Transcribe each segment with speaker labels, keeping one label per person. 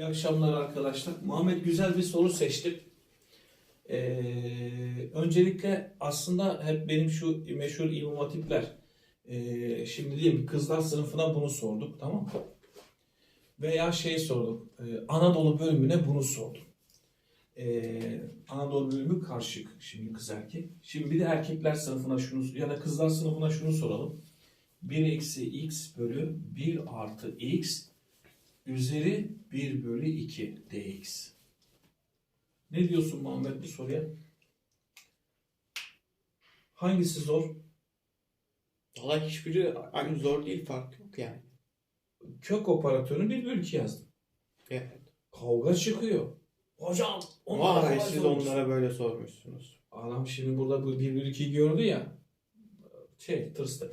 Speaker 1: İyi akşamlar arkadaşlar. Muhammed güzel bir soru seçtim. Ee, öncelikle aslında hep benim şu meşhur İmam Hatipler ee, şimdi diyelim kızlar sınıfına bunu sorduk tamam mı? Veya şey sorduk. ee, Anadolu bölümüne bunu sorduk. Ee, Anadolu bölümü karışık. Şimdi kız erkek. Şimdi bir de erkekler sınıfına şunu ya da kızlar sınıfına şunu soralım. 1 eksi x bölü 1 artı x üzeri 1 bölü 2 dx. Ne diyorsun Muhammed bu soruya? Hangisi zor?
Speaker 2: Valla hiçbiri aynı zor değil fark yok yani.
Speaker 1: Kök operatörünü 1 bölü 2 yazdım.
Speaker 2: Evet.
Speaker 1: Kavga çıkıyor. Hocam
Speaker 2: Vay
Speaker 1: kolay
Speaker 2: siz
Speaker 1: sormuş.
Speaker 2: onlara böyle sormuşsunuz.
Speaker 1: Adam şimdi burada bu 1 bölü 2'yi gördü ya. Şey tırstı.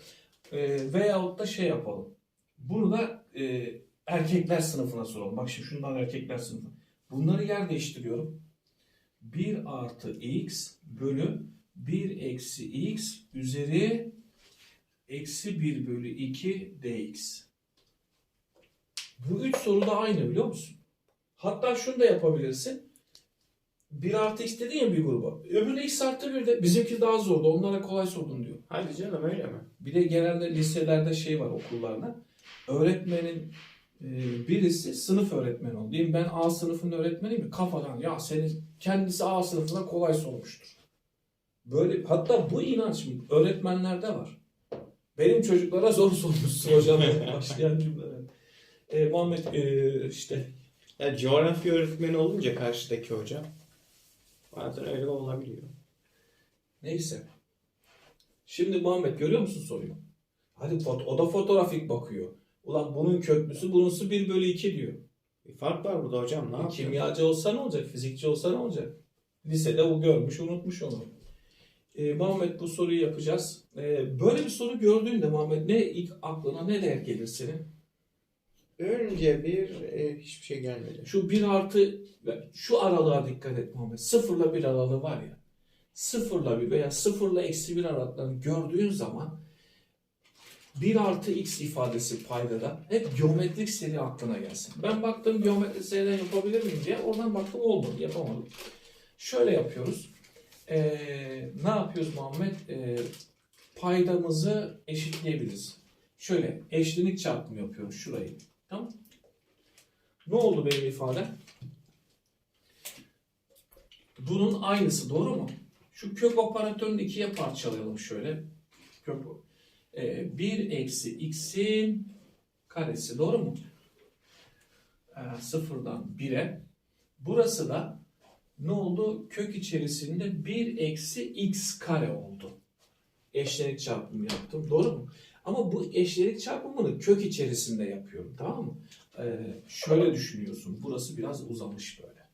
Speaker 1: Ee, veyahut da şey yapalım. Bunu da e, erkekler sınıfına soralım. Bak şimdi şundan erkekler sınıfı. Bunları yer değiştiriyorum. 1 artı x bölü 1 eksi x üzeri eksi 1 bölü 2 dx. Bu üç soru da aynı biliyor musun? Hatta şunu da yapabilirsin. 1 artı x dedin ya bir gruba. Öbürüne x artı 1 de. Bizimki daha zordu. Onlara kolay sordun diyor.
Speaker 2: Hadi canım öyle mi?
Speaker 1: Bir de genelde liselerde şey var okullarda. Öğretmenin birisi sınıf öğretmeni oldu. Diyeyim ben A sınıfının öğretmeniyim mi? Kafadan ya senin kendisi A sınıfına kolay sormuştur. Böyle hatta bu inanç öğretmenlerde var. Benim çocuklara zor sormuşsun hocam başlayan cümleler. E, Muhammed e, işte
Speaker 2: Ya coğrafya öğretmeni olunca karşıdaki hocam. Bazen öyle olabiliyor.
Speaker 1: Neyse. Şimdi Muhammed görüyor musun soruyu? Hadi o da fotoğrafik bakıyor. Ulan bunun köklüsü bununsu 1 bölü 2 diyor.
Speaker 2: Bir fark var burada hocam ne
Speaker 1: E,
Speaker 2: yapayım?
Speaker 1: kimyacı olsa ne olacak? Fizikçi olsa ne olacak? Lisede o görmüş unutmuş onu. E, Muhammed bu soruyu yapacağız. E, böyle bir soru gördüğünde Muhammed ne ilk aklına neler gelir senin?
Speaker 2: Önce bir e, hiçbir şey gelmedi.
Speaker 1: Şu 1 artı şu aralığa dikkat et Muhammed. Sıfırla 1 aralığı var ya. Sıfırla 1 veya sıfırla eksi 1 aralıklarını gördüğün zaman 1 artı x ifadesi paydada hep geometrik seri aklına gelsin. Ben baktım geometrik seriden yapabilir miyim diye oradan baktım olmadı yapamadım. Şöyle yapıyoruz. Ee, ne yapıyoruz Muhammed? Ee, paydamızı eşitleyebiliriz. Şöyle eşlenik çarpımı yapıyorum şurayı. Tamam Ne oldu benim ifadem? Bunun aynısı doğru mu? Şu kök operatörünü ikiye parçalayalım şöyle. Kök e, 1 eksi x'in karesi doğru mu? E, sıfırdan 1'e. Burası da ne oldu? Kök içerisinde 1 eksi x kare oldu. Eşlenik çarpımı yaptım. Doğru mu? Ama bu eşlenik çarpımını kök içerisinde yapıyorum. Tamam mı? E, şöyle düşünüyorsun. Burası biraz uzamış böyle.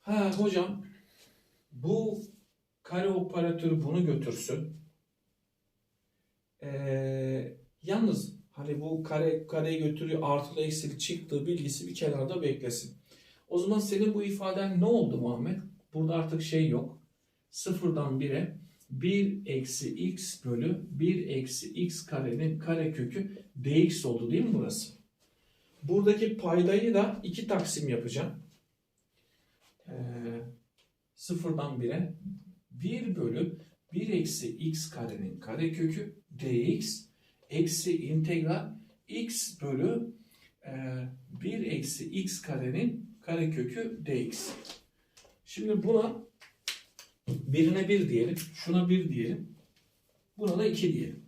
Speaker 1: Ha hocam bu kare operatörü bunu götürsün. Ee, yalnız hani bu kare kareyi götürüyor artılı eksili çıktığı bilgisi bir kenarda beklesin. O zaman senin bu ifaden ne oldu Muhammed? Burada artık şey yok. Sıfırdan 1'e 1 eksi x bölü 1 eksi x karenin kare kökü dx oldu değil mi burası? Buradaki paydayı da iki taksim yapacağım. Ee, sıfırdan 1'e 1 bölü 1 eksi x karenin kare kökü dx eksi integral x bölü e, 1 eksi x karenin kare kökü dx. Şimdi buna birine 1 diyelim, şuna 1 diyelim, buna da 2 diyelim.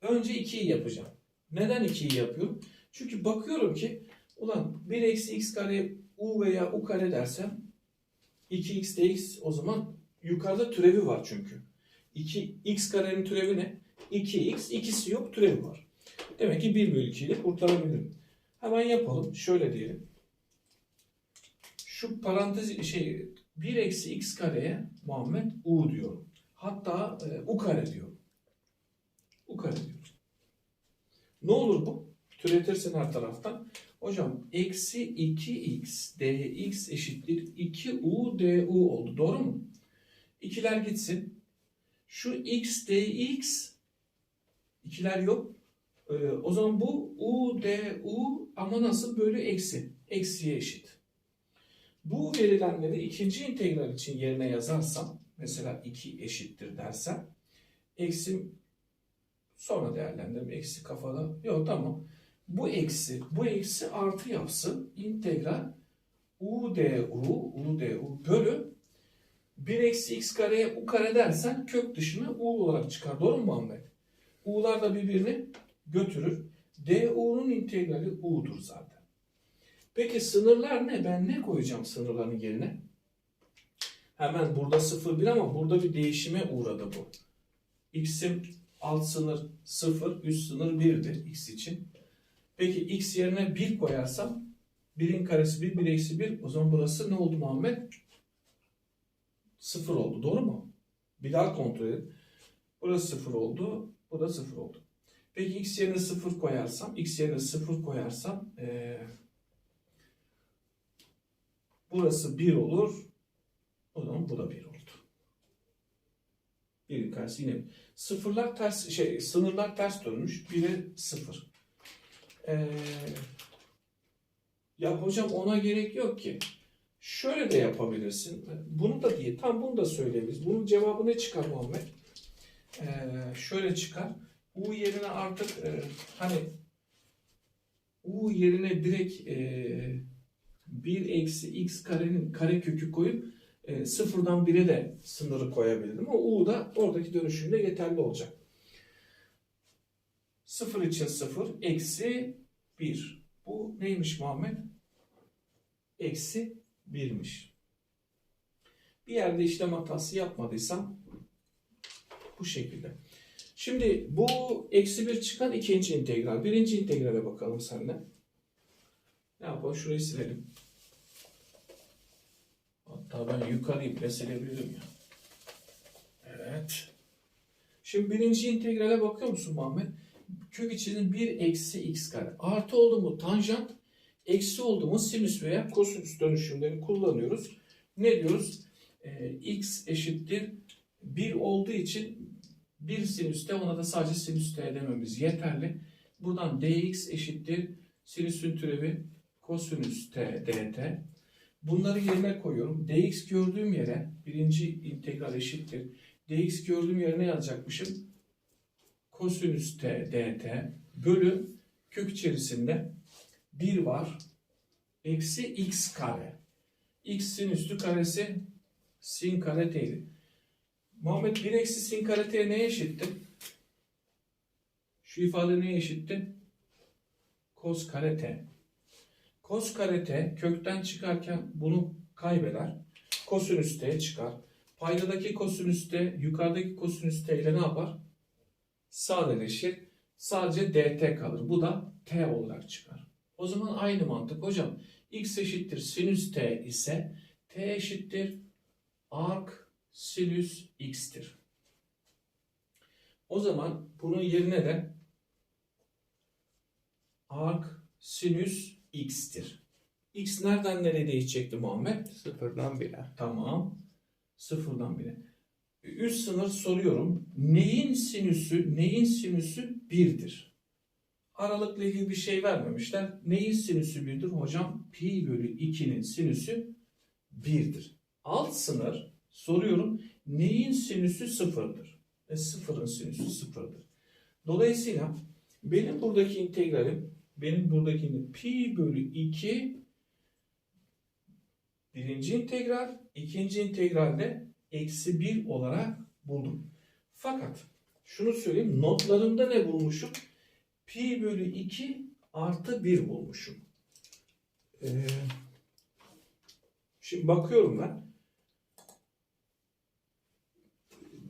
Speaker 1: Önce 2'yi yapacağım. Neden 2'yi yapıyorum? Çünkü bakıyorum ki ulan 1 eksi x kare u veya u kare dersem 2x dx o zaman yukarıda türevi var çünkü. 2 x karenin türevi ne? 2x ikisi yok türevi var. Demek ki 1 bölü 2 ile kurtarabilirim. Hemen yapalım. Şöyle diyelim. Şu parantez şey 1 eksi x kareye Muhammed u diyorum. Hatta e, u kare diyorum. u kare diyorum. Ne olur bu? Türetirsin her taraftan. Hocam eksi 2x dx eşittir 2u du oldu. Doğru mu? İkiler gitsin. Şu x dx ikiler yok. Ee, o zaman bu U, D, U ama nasıl? Böyle eksi. Eksiye eşit. Bu verilenleri ikinci integral için yerine yazarsam, mesela 2 eşittir dersem, eksi sonra değerlendirme eksi kafada. Yok tamam. Bu eksi, bu eksi artı yapsın. İntegral u d u, u d u bölü 1 eksi x kareye u kare dersen kök dışına u olarak çıkar. Doğru mu Muhammed? U'lar da birbirini götürür. du'nun integrali u'dur zaten. Peki sınırlar ne? Ben ne koyacağım sınırların yerine? Hemen burada 0,1 ama burada bir değişime uğradı bu. X'im alt sınır 0, üst sınır 1'dir x için. Peki x yerine 1 koyarsam 1'in karesi 1, 1 eksi 1. O zaman burası ne oldu Muhammed? 0 oldu. Doğru mu? Bir daha kontrol edin. Burası 0 oldu. Bu da 0 oldu. Peki x yerine 0 koyarsam, x yerine 0 koyarsam eee burası 1 olur. O zaman bu da 1 oldu. 1'in karesi yine 1. Sıfırlar ters, şey, sınırlar ters dönmüş. 1'e 0. Ee, ya hocam ona gerek yok ki. Şöyle de yapabilirsin. Bunu da diye, tam bunu da söyleyebiliriz. Bunun cevabı ne çıkar Muhammed? Ee, şöyle çıkar. U yerine artık e, hani U yerine direkt e, 1 eksi x karenin kare kökü koyup e, sıfırdan 1'e de sınırı koyabilirim. O U da oradaki dönüşümde yeterli olacak. 0 için 0 eksi 1. Bu neymiş Muhammed? Eksi 1'miş. Bir yerde işlem hatası yapmadıysam bu şekilde. Şimdi bu eksi 1 çıkan ikinci integral. Birinci integrale bakalım seninle. Ne yapalım? Şurayı silelim. Hatta ben yukarıyı bile silebilirim ya. Evet. Şimdi birinci integrale bakıyor musun Muhammed? Kök içinin 1 eksi x kare. Artı oldu mu tanjant, eksi oldu mu sinüs veya kosinüs dönüşümlerini kullanıyoruz. Ne diyoruz? Ee, x eşittir 1 olduğu için bir sinüste ona da sadece sinüste dememiz yeterli. Buradan dx eşittir sinüsün türevi kosinüs t dt. Bunları yerine koyuyorum. dx gördüğüm yere birinci integral eşittir. dx gördüğüm yere ne yazacakmışım? Kosinüs t dt bölü kök içerisinde 1 var. Eksi x kare. x sinüslü karesi sin kare t'ydi. Muhammed 1 eksi sin kare t neye eşitti? Şu ifade neye eşitti? Kos kare t. Kos kare t kökten çıkarken bunu kaybeder. Kosinüs t çıkar. Paydadaki kosinüs t yukarıdaki kosinüs t ile ne yapar? Sadeleşir. Sadece dt kalır. Bu da t olarak çıkar. O zaman aynı mantık hocam. x eşittir sinüs t ise t eşittir arc sinüs x'tir. O zaman bunun yerine de arc sinüs x'tir. X nereden nereye değişecekti Muhammed?
Speaker 2: Sıfırdan 1'e.
Speaker 1: Tamam. Sıfırdan bire. Üst sınır soruyorum. Neyin sinüsü, neyin sinüsü birdir? Aralıkla ilgili bir şey vermemişler. Neyin sinüsü birdir? Hocam pi bölü 2'nin sinüsü birdir. Alt sınır soruyorum. Neyin sinüsü sıfırdır? E sıfırın sinüsü sıfırdır. Dolayısıyla benim buradaki integralim, benim buradaki pi bölü 2 birinci integral, ikinci integralde eksi 1 olarak buldum. Fakat şunu söyleyeyim, notlarımda ne bulmuşum? Pi bölü 2 artı 1 bulmuşum. Ee, şimdi bakıyorum ben.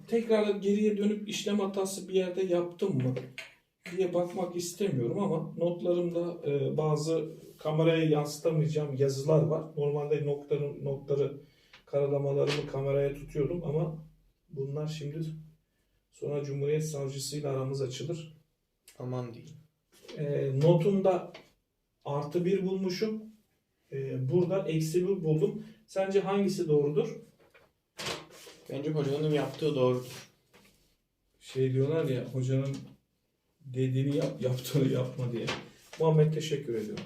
Speaker 1: Tekrar geriye dönüp işlem hatası bir yerde yaptım mı diye bakmak istemiyorum ama notlarımda e, bazı kameraya yansıtamayacağım yazılar var. Normalde notların notları karalamalarımı kameraya tutuyordum ama bunlar şimdi sonra Cumhuriyet Savcısıyla aramız açılır.
Speaker 2: Aman diyeyim.
Speaker 1: E, notumda artı bir bulmuşum. E, burada eksi bir buldum. Sence hangisi doğrudur?
Speaker 2: Bence hocanın yaptığı doğrudur.
Speaker 1: Şey diyorlar ya hocanın Dediğini yap, yaptığını yapma diye. Muhammed teşekkür ediyorum.